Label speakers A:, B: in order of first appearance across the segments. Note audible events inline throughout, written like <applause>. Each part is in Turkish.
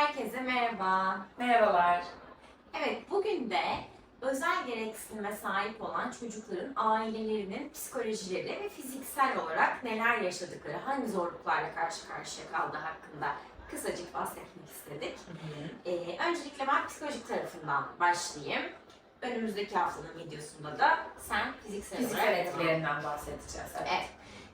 A: Herkese merhaba.
B: Merhabalar.
A: Evet, bugün de özel gereksinime sahip olan çocukların ailelerinin psikolojileri ve fiziksel olarak neler yaşadıkları, hangi zorluklarla karşı karşıya kaldığı hakkında kısacık bahsetmek istedik. Ee, öncelikle ben psikolojik tarafından başlayayım. Önümüzdeki haftanın videosunda da sen fiziksel,
B: Fiziksel
A: olarak
B: etkilerinden bahsedeceğiz. Evet.
A: Evet.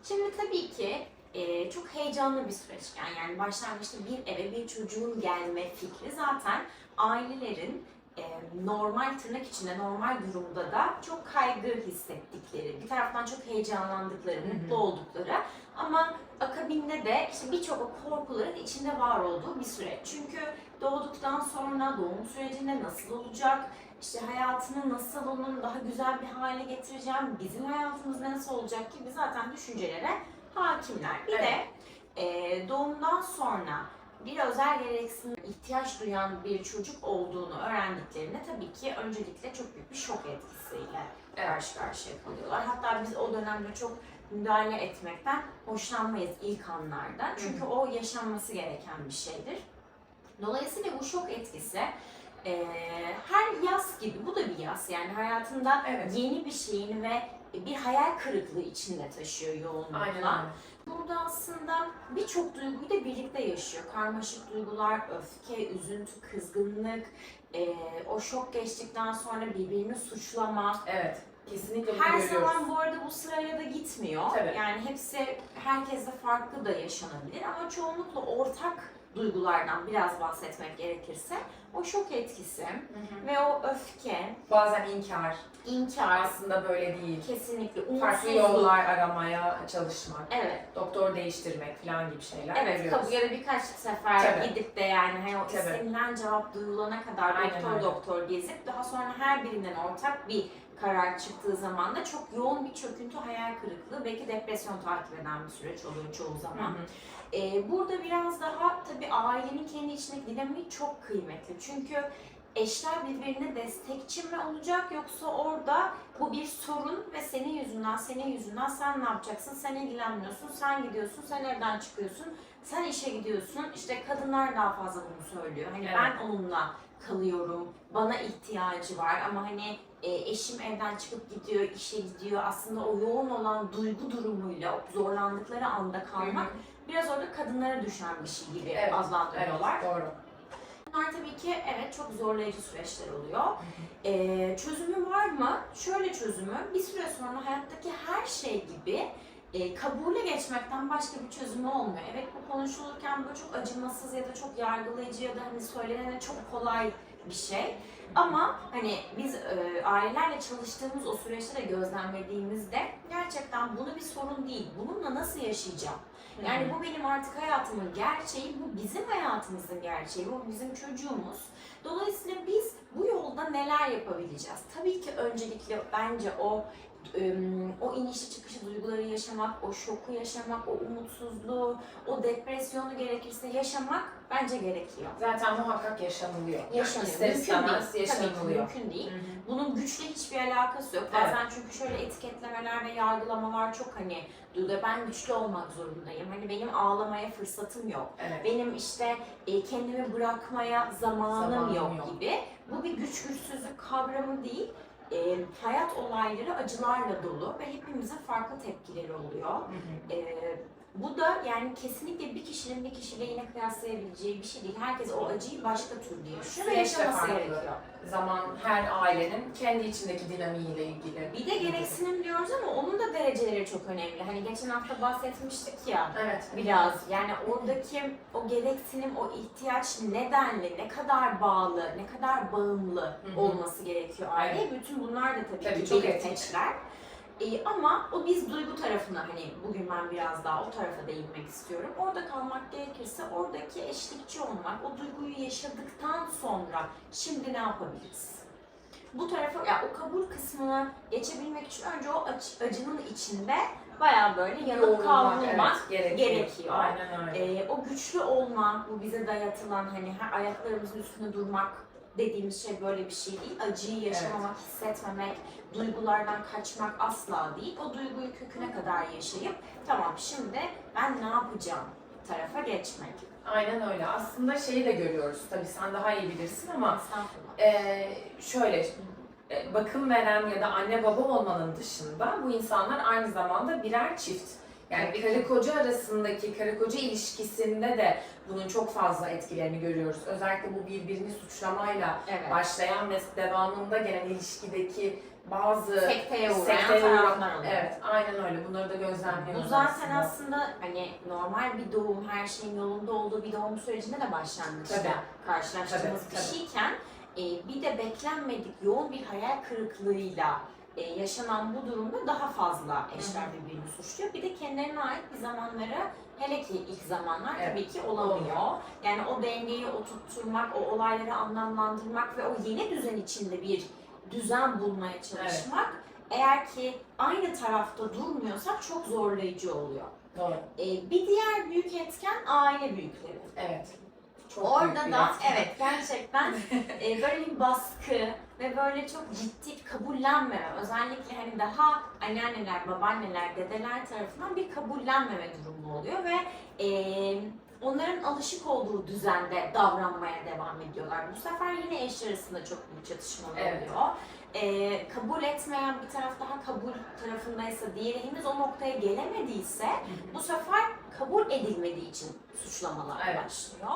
A: Şimdi tabii ki e, çok heyecanlı bir süreçken yani başlangıçta bir eve bir çocuğun gelme fikri zaten ailelerin e, normal tırnak içinde normal durumda da çok kaygı hissettikleri, bir taraftan çok heyecanlandıkları,
B: Hı hı.
A: mutlu oldukları ama akabinde de işte birçok o korkuların içinde var olduğu bir süreç. Çünkü doğduktan sonra doğum sürecinde nasıl olacak, işte hayatını nasıl onun daha güzel bir hale getireceğim, bizim hayatımız nasıl olacak gibi zaten düşüncelere hakimler. Bir de e, doğumdan sonra bir özel gereksinim ihtiyaç duyan bir çocuk olduğunu öğrendiklerinde tabii ki öncelikle çok büyük bir şok etkisiyle karşı karşıya kalıyorlar. Hatta biz o dönemde çok müdahale etmekten hoşlanmayız ilk anlarda. Çünkü o yaşanması gereken bir şeydir. Dolayısıyla bu şok etkisi e, her yaz gibi, bu da bir yaz yani hayatında
B: Evet.
A: yeni bir şeyin ve bir hayal kırıklığı içinde taşıyor yoğunlukla.
B: Aynen öyle.
A: Burada aslında birçok duyguyu da birlikte yaşıyor. Karmaşık duygular, öfke, üzüntü, kızgınlık, e, o şok geçtikten sonra birbirini suçlama.
B: Evet. Kesinlikle bunu
A: Her
B: görüyoruz.
A: zaman bu arada bu sırayla da gitmiyor.
B: Tabii.
A: Yani hepsi herkeste farklı da yaşanabilir ama çoğunlukla ortak duygulardan biraz bahsetmek gerekirse o şok etkisi
B: Hı hı.
A: ve o öfke,
B: Bazen inkar.
A: inkar,
B: Aslında böyle değil.
A: kesinlikle
B: Farklı yollar aramaya çalışmak.
A: Evet.
B: Doktor değiştirmek falan gibi şeyler
A: Evet,
B: görüyoruz.
A: kabul ya da birkaç sefer
B: Tabii.
A: gidip de yani hani o
B: Tabii.
A: istenilen cevap duyulana kadar
B: Aynen
A: doktor
B: öyle.
A: doktor gezip daha sonra her birinden ortak bir karar çıktığı zaman da çok yoğun bir çöküntü, hayal kırıklığı, belki depresyon takip eden bir süreç oluyor çoğu
B: Hı
A: zaman.
B: hı.
A: Ee, burada biraz daha tabii ailenin kendi içindeki dinamiği çok kıymetli. Çünkü eşler birbirine destekçi mi olacak yoksa orada bu bir sorun ve senin yüzünden, senin yüzünden sen ne yapacaksın? Sen ilgilenmiyorsun, sen gidiyorsun, sen evden çıkıyorsun, sen işe gidiyorsun. İşte kadınlar daha fazla bunu söylüyor. Hani
B: Evet.
A: ben onunla kalıyorum, bana ihtiyacı var ama hani e, eşim evden çıkıp gidiyor, işe gidiyor. Aslında o yoğun olan duygu durumuyla, o zorlandıkları anda kalmak
B: Hı hı.
A: biraz orada kadınlara düşen bir şey gibi
B: Evet,
A: adlandırıyorlar.
B: Evet, doğru.
A: Bunlar tabii ki evet çok zorlayıcı süreçler oluyor. Ee, çözümü var mı? Şöyle çözümü, bir süre sonra hayattaki her şey gibi e, kabule geçmekten başka bir çözümü olmuyor. Evet bu konuşulurken böyle çok acımasız ya da çok yargılayıcı ya da hani söylenene çok kolay bir şey. Ama hani biz e, ailelerle çalıştığımız o süreçte de gözlemlediğimizde gerçekten bunu bir sorun değil. Bununla nasıl yaşayacağım? Yani bu benim artık hayatımın gerçeği, bu bizim hayatımızın gerçeği, bu bizim çocuğumuz. Dolayısıyla biz bu yolda neler yapabileceğiz? Tabii ki öncelikle bence o o inişli çıkışı duyguları yaşamak, o şoku yaşamak, o umutsuzluğu, o depresyonu gerekirse yaşamak bence gerekiyor.
B: Zaten muhakkak yaşanılıyor.
A: Yaşanıyor.
B: İster
A: Mümkün
B: istemez
A: değil. Tabii ki
B: yaşanılıyor.
A: mümkün değil.
B: Hı hı.
A: Bunun güçle hiçbir alakası yok.
B: Evet.
A: Bazen çünkü şöyle etiketlemeler ve yargılamalar çok hani duyguda ben güçlü olmak zorundayım. Hani benim ağlamaya fırsatım yok.
B: Evet.
A: Benim işte e, kendimi bırakmaya zamanım,
B: Zamanım
A: yok,
B: yok.
A: gibi. Bu bir güç güçsüzlük kavramı değil. E, hayat olayları acılarla dolu ve hepimizin farklı tepkileri oluyor.
B: Hı hı.
A: E, bu da yani kesinlikle bir kişinin bir kişiyle yine kıyaslayabileceği bir şey değil. Herkes o acıyı başka türlü yaşıyor ve
B: Süreç de
A: yaşaması
B: farklı.
A: gerekiyor.
B: Zaman her ailenin kendi içindeki dinamiğiyle ilgili.
A: Bir de gereksinim diyoruz ama onun da dereceleri çok önemli. Hani geçen hafta bahsetmiştik ya
B: Evet.
A: biraz. Yani oradaki o gereksinim, o ihtiyaç nedenli, ne kadar bağlı, ne kadar bağımlı
B: Hı hı.
A: olması gerekiyor aileye. Bütün bunlar da tabii,
B: Tabii,
A: ki
B: çok
A: belirteçler. Ee, ama o biz duygu tarafına hani bugün ben biraz daha o tarafa değinmek istiyorum. Orada kalmak gerekirse oradaki eşlikçi olmak, o duyguyu yaşadıktan sonra şimdi ne yapabiliriz? Bu tarafa, ya o kabul kısmına geçebilmek için önce o acı- acının içinde bayağı böyle yanıp kavrulmak
B: evet, gerekiyor.
A: gerekiyor.
B: Aynen öyle.
A: ee, o güçlü olma, bu bize dayatılan hani her ayaklarımızın üstünde durmak dediğimiz şey böyle bir şey değil. Acıyı yaşamamak, hissetmemek, duygulardan kaçmak asla değil. O duyguyu köküne kadar yaşayıp tamam şimdi ben ne yapacağım tarafa geçmek.
B: Aynen öyle. Aslında şeyi de görüyoruz. Tabii sen daha iyi bilirsin ama. Ee, şöyle e, bakım veren ya da anne baba olmanın dışında bu insanlar aynı zamanda birer çift. Yani
A: Tabii
B: karı koca arasındaki karı koca ilişkisinde de bunun çok fazla etkilerini görüyoruz. Özellikle bu birbirini suçlamayla
A: Evet.
B: başlayan ve devamında gelen ilişkideki bazı
A: Sekteye uğrayan
B: sekteye uğrayan-
A: taraflar oluyor.
B: Evet, aynen öyle. Bunları da gözlemliyoruz.
A: Bu zaten
B: aslında.
A: aslında hani normal bir doğum, her şeyin yolunda olduğu bir doğum sürecinde de başlangıçta
B: Tabii.
A: karşılaştığımız
B: Tabii,
A: bir
B: tabii.
A: şeyken e, bir de beklenmedik yoğun bir hayal kırıklığıyla e, yaşanan bu durumda daha fazla eşler birbirini suçluyor. Bir de kendilerine ait bir zamanları hele ki ilk zamanlar
B: Evet.
A: tabii ki olamıyor. Yani o dengeyi oturtturmak, o olayları anlamlandırmak ve o yeni düzen içinde bir düzen bulmaya çalışmak eğer ki aynı tarafta durmuyorsak çok zorlayıcı oluyor.
B: Doğru.
A: Ee, bir diğer büyük etken aile büyükleri.
B: Evet. Çok
A: Orada da evet gerçekten <laughs> e, böyle bir baskı ve böyle çok ciddi kabullenmeme, özellikle hani daha anneanneler, babaanneler, dedeler tarafından bir kabullenmeme durumu oluyor ve e, onların alışık olduğu düzende davranmaya devam ediyorlar. Bu sefer yine eşler arasında çok büyük çatışmalar
B: Evet.
A: oluyor. E, kabul etmeyen bir taraf daha kabul tarafındaysa, diğeri henüz o noktaya gelemediyse bu sefer kabul edilmediği için suçlamalar
B: Evet.
A: başlıyor.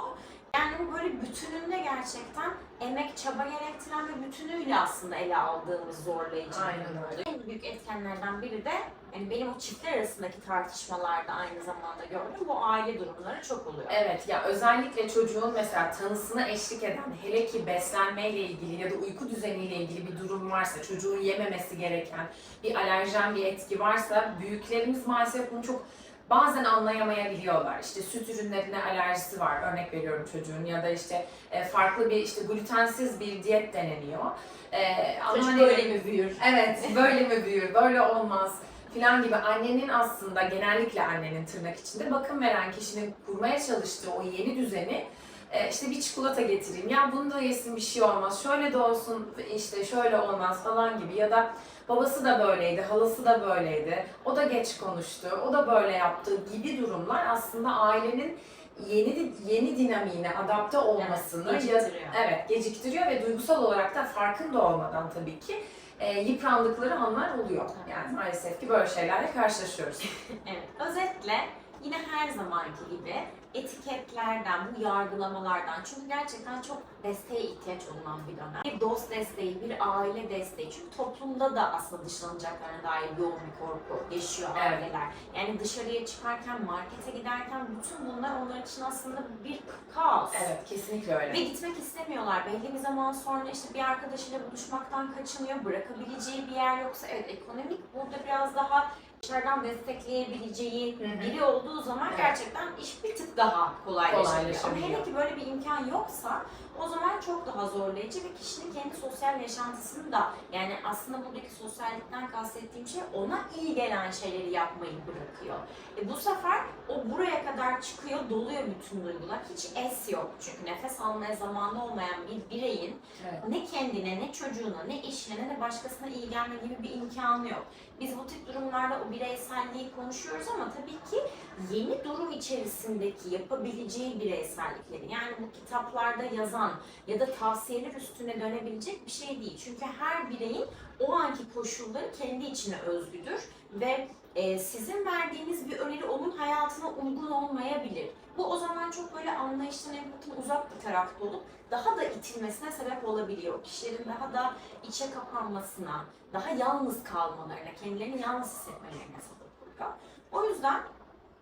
A: Yani bu böyle bütününde gerçekten emek, çaba gerektiren ve bütünüyle aslında ele aldığımız zorlayıcı
B: Aynen öyle.
A: En büyük etkenlerden biri de yani benim o çiftler arasındaki tartışmalarda aynı zamanda gördüm. Bu aile durumları çok oluyor.
B: Evet ya özellikle çocuğun mesela tanısına eşlik eden hele ki beslenmeyle ilgili ya da uyku düzeniyle ilgili bir durum varsa çocuğun yememesi gereken bir alerjen bir etki varsa büyüklerimiz maalesef bunu çok bazen anlayamayabiliyorlar. İşte süt ürünlerine alerjisi var örnek veriyorum çocuğun ya da işte e, farklı bir işte glutensiz bir diyet deneniyor. E, ama
A: Çocuk
B: hani-
A: böyle mi büyür?
B: Evet, <laughs> böyle mi büyür, böyle olmaz filan gibi annenin aslında genellikle annenin tırnak içinde bakım veren kişinin kurmaya çalıştığı o yeni düzeni e, işte bir çikolata getireyim, ya bunu da yesin bir şey olmaz, şöyle de olsun işte şöyle olmaz falan gibi ya da babası da böyleydi, halası da böyleydi, o da geç konuştu, o da böyle yaptı gibi durumlar aslında ailenin yeni yeni dinamiğine adapte olmasını
A: Evet, geciktiriyor.
B: Evet, geciktiriyor ve duygusal olarak da farkında olmadan tabii ki e, yıprandıkları anlar oluyor. Yani maalesef ki böyle şeylerle karşılaşıyoruz. <laughs>
A: Evet. Özetle yine her zamanki gibi etiketlerden, bu yargılamalardan çünkü gerçekten çok desteğe ihtiyaç olunan bir dönem. Bir dost desteği, bir aile desteği. Çünkü toplumda da aslında dışlanacaklarına dair yoğun bir korku yaşıyor
B: Evet.
A: aileler. Yani dışarıya çıkarken, markete giderken bütün bunlar onlar için aslında bir kaos.
B: Evet, kesinlikle öyle.
A: Ve gitmek istemiyorlar. Belli bir zaman sonra işte bir arkadaşıyla buluşmaktan kaçınıyor. Bırakabileceği bir yer yoksa evet ekonomik burada biraz daha dışarıdan destekleyebileceği biri olduğu zaman gerçekten iş bir tık daha kolaylaşabiliyor. Ama
B: Kolaylaşabiliyor.
A: hele ki böyle bir imkan yoksa o zaman çok daha zorlayıcı ve kişinin kendi sosyal yaşantısını da yani aslında buradaki sosyallikten kastettiğim şey ona iyi gelen şeyleri yapmayı bırakıyor. E bu sefer o buraya kadar çıkıyor, doluyor bütün duygular. Hiç es yok çünkü nefes almaya zamanı olmayan bir bireyin
B: Evet.
A: ne kendine, ne çocuğuna, ne eşine, ne de başkasına iyi gelme gibi bir imkanı yok. Biz bu tip durumlarda o bireyselliği konuşuyoruz ama tabii ki yeni durum içerisindeki yapabileceği bireysellikleri yani bu kitaplarda yazan ya da tavsiyeler üstüne dönebilecek bir şey değil. Çünkü her bireyin o anki koşulları kendi içine özgüdür ve e, sizin verdiğiniz bir öneri onun hayatına uygun olmayabilir. Bu o zaman çok böyle anlayıştan, empatiden uzak bir tarafta olup daha da itilmesine sebep olabiliyor. Kişilerin daha da içe kapanmasına, daha yalnız kalmalarına, kendilerini yalnız hissetmelerine sebep oluyor. O yüzden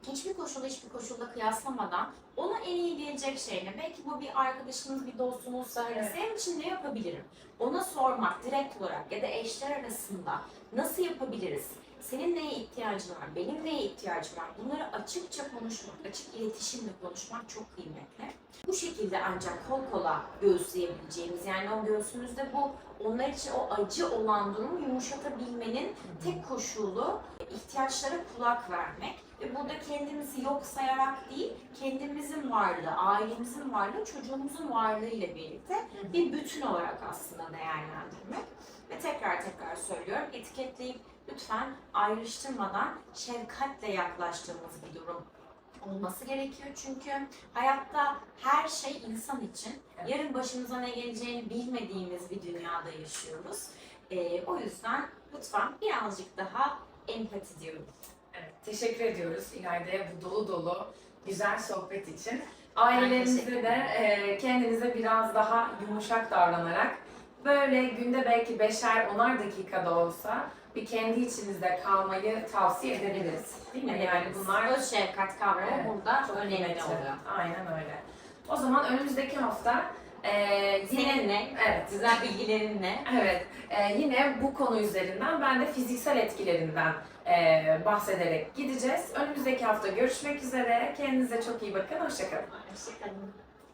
A: hiçbir koşulda hiçbir koşulda kıyaslamadan ona en iyi gelecek şey ne? Belki bu bir arkadaşınız, bir dostunuzsa hani
B: Evet.
A: senin için ne yapabilirim? Ona sormak direkt olarak ya da eşler arasında nasıl yapabiliriz? Senin neye ihtiyacın var? Benim neye ihtiyacım var? Bunları açıkça konuşmak, açık iletişimle konuşmak çok kıymetli. Bu şekilde ancak kol kola göğüsleyebileceğimiz yani o göğsümüzde bu onlar için o acı olan durumu yumuşatabilmenin tek koşulu ihtiyaçlara kulak vermek ve burada kendimizi yok sayarak değil, kendimizin varlığı, ailemizin varlığı, çocuğumuzun varlığı ile birlikte bir bütün olarak aslında değerlendirmek. Ve tekrar tekrar söylüyorum, etiketleyip lütfen ayrıştırmadan şefkatle yaklaştığımız bir durum olması gerekiyor çünkü hayatta her şey insan için. Yarın başımıza ne geleceğini bilmediğimiz bir dünyada yaşıyoruz. Ee, o yüzden lütfen birazcık daha empati diyorum.
B: Teşekkür ediyoruz İlayda'ya bu dolu dolu güzel sohbet için.
A: teşekkür
B: Ailelerinizde de e, kendinize biraz daha yumuşak davranarak böyle günde belki beşer onar dakikada olsa bir kendi içinizde kalmayı tavsiye edebiliriz. Değil mi? Yani bunlar
A: Öz şefkat kavramı
B: Evet,
A: burada
B: çok
A: önemli
B: kıymetli.
A: oluyor.
B: Aynen öyle. O zaman önümüzdeki hafta e, yine
A: Seninle,
B: evet
A: güzel bilgilerinle
B: Evet, e, yine bu konu üzerinden ben de fiziksel etkilerinden bahsederek gideceğiz. Önümüzdeki hafta görüşmek üzere. Kendinize çok iyi bakın. Hoşçakalın.
A: Hoşçakalın.